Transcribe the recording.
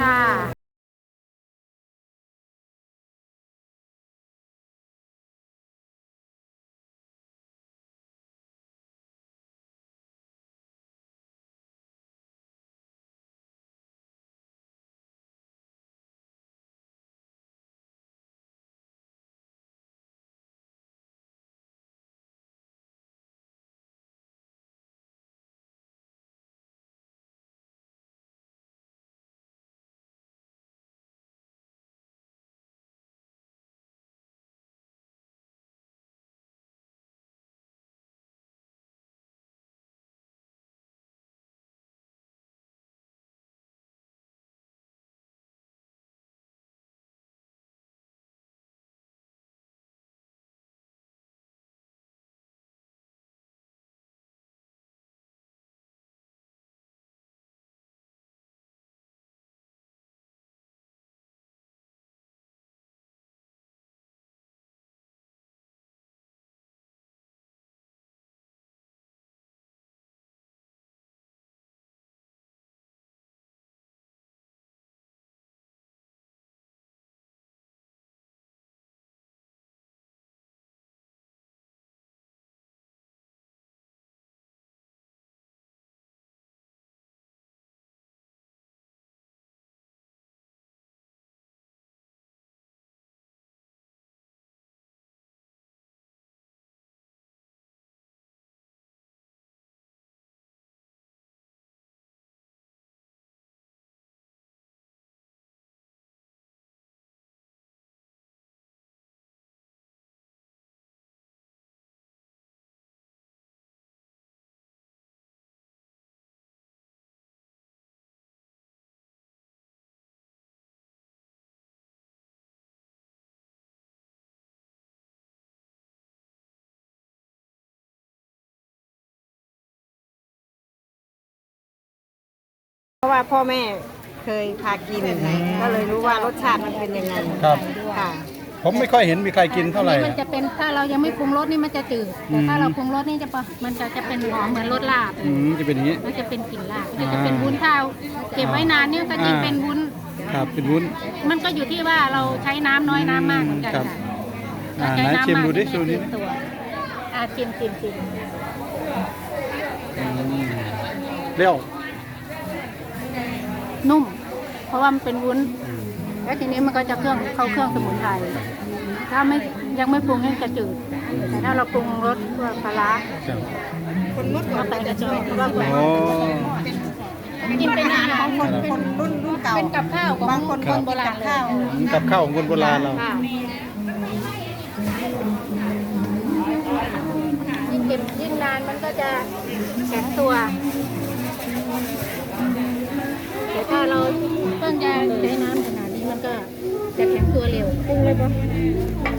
ค่ะ ราะว่าพ่อแม่เคยพากินก็เลยรู้ว่ารสชาติมันเป็นยังไงครับ ค่ะ ผมไม่ค่อยเห็นมีใครกินเท่าไหร่มันจะเป็นถ้าเรายังไม่ปรุงรสนี่มันจะจืดแต่ถ้าเราปรุงรสนี่จะปะมันจะจะเป็นหอมเหมือนรสลาบอืมจะเป็นอย่างนี้ มันจะเป็นกลิ่นลาบมันจะเป็นวุ้นข้าวเก็บไว้นานเนี่ยก็ยิ่งอ่าเป็นวุ้น ครับเป็นวุ้น มันก็อยู่ที่ว่าเราใช้น้ำน้อยน้ำมากเหมือนกันครับค่ะอ่าถ้าไหนใช้ชิมน้ำมากดูดิจะดูดิไม่ตัวอ่าชิมชิมชิมอืมเรียว นุ่ม เพราะว่ามันเป็นวุ้นอืมแล้วทีนี้มันก็จะเครื่องเข้าเครื่องสมุนไพรถ้าไม่ยังไม่ปรุงนี่จะจืดแต่ถ้าเราปรุงรสตัวปลาร้าครับเราใส่กระชอนก็โอ้ กินเป็นอาหารของคนคนรุ่นรุ่นเก่าเป็นกับข้าวของบางคนคนโบราณข้าวอืมกับข้าวของคนโบราณเราค่ะยิ่งเก็บยิ่งนานมันก็จะแข็งตัว เ